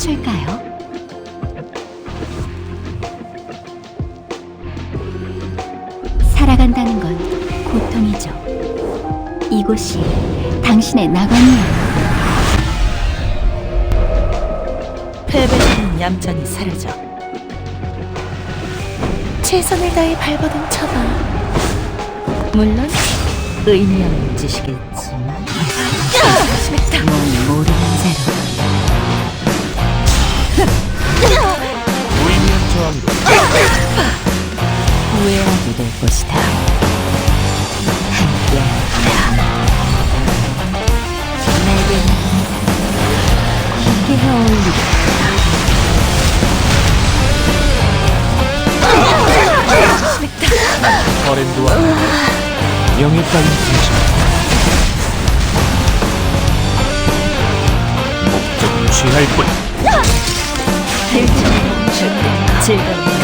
춤출까요? 살아간다는 건 고통이죠. 이곳이 당신의 낙원이에요. 패배는 얌전히 사라져. 최선을 다해 발버둥 쳐봐. 물론 의미 없는 짓이겠지만. 저항으로 후회하게 될 것이다. 함께하자. 내게 함께 어울리자. 버랜드와 명예 따윈 중심 목적은 취할 뿐 这个。